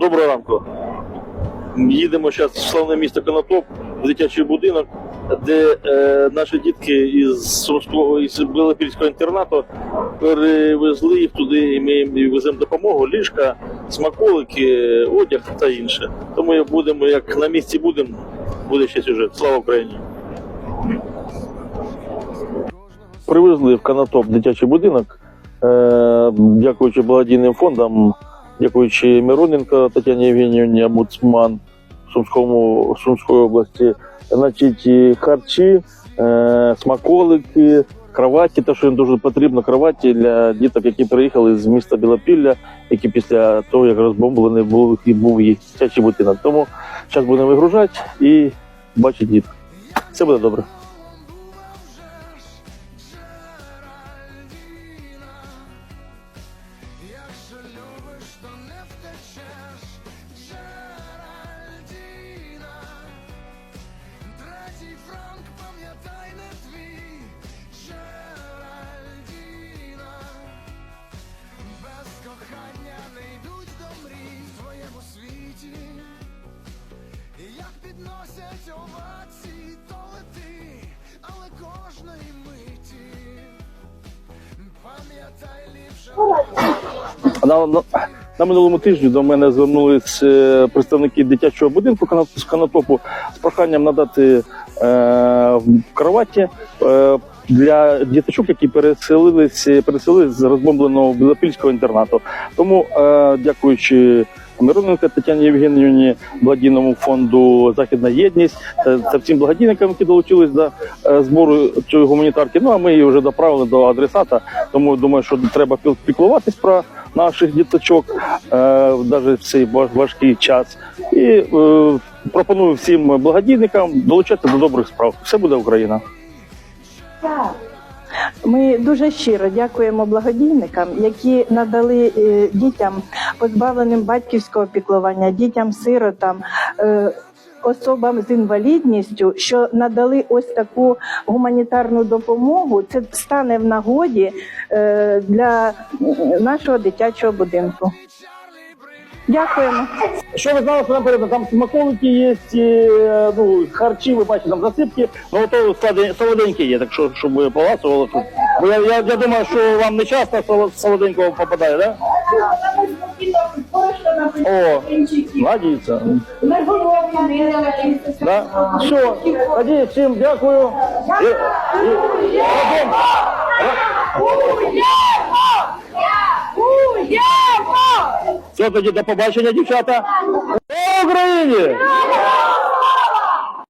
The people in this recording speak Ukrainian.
Доброго ранку. Їдемо зараз в славне місто Конотоп, в дитячий будинок, де е, наші дітки із Сумського із Білопільського інтернату перевезли їх туди, і ми веземо допомогу, ліжка, смаколики, одяг та інше. Тому будемо, як на місці будемо, буде ще сюжет. Слава Україні! Привезли в Конотоп дитячий будинок, е, дякуючи благодійним фондам, дякуючи Мироненко Тетяні Євгенівні, омбудсман Сумському, Сумської області, значить, харчі, е, смаколики, кроваті, те, що їм дуже потрібно, кроваті для діток, які приїхали з міста Білопілля, які після того, як розбомблений був, і був їх дитячий будинок. Тому зараз будемо вигружати і бачити діток. Все буде добре. Третій На, на, на минулому тижні до мене звернулись е, представники дитячого будинку з Канатопу з проханням надати е, кроваті е, для діточок, які переселились, переселились з розбомбленого Білопільського інтернату. Тому, е, дякуючи Мироненко Тетяні Євгенівні, благодійному фонду Західна єдність е, та всім благодійникам, які долучились до е, збору цієї гуманітарки. Ну а ми її вже доправили до адресата. Тому думаю, що треба піклуватись про наших діточок е, навіть в цей важкий час. І е, пропоную всім благодійникам долучатися до добрих справ. Все буде Україна. Ми дуже щиро дякуємо благодійникам, які надали е, дітям позбавленим батьківського піклування, дітям-сиротам. е, Особам з інвалідністю, що надали ось таку гуманітарну допомогу, це стане в нагоді е, для нашого дитячого будинку. Дякуємо. Що ви знали, що нам передано? Там смаколики є, е, ну, харчі, ви бачите, там засипки, ну ото складе- солоденькі є, так що, щоб ви поласували тут. Бо я, я, я думаю, що вам не часто соло- солоденького попадає, да? О, надіється. Да? Все, тоді всім дякую. І, і, Все тоді до побачення, дівчата. О, Україні!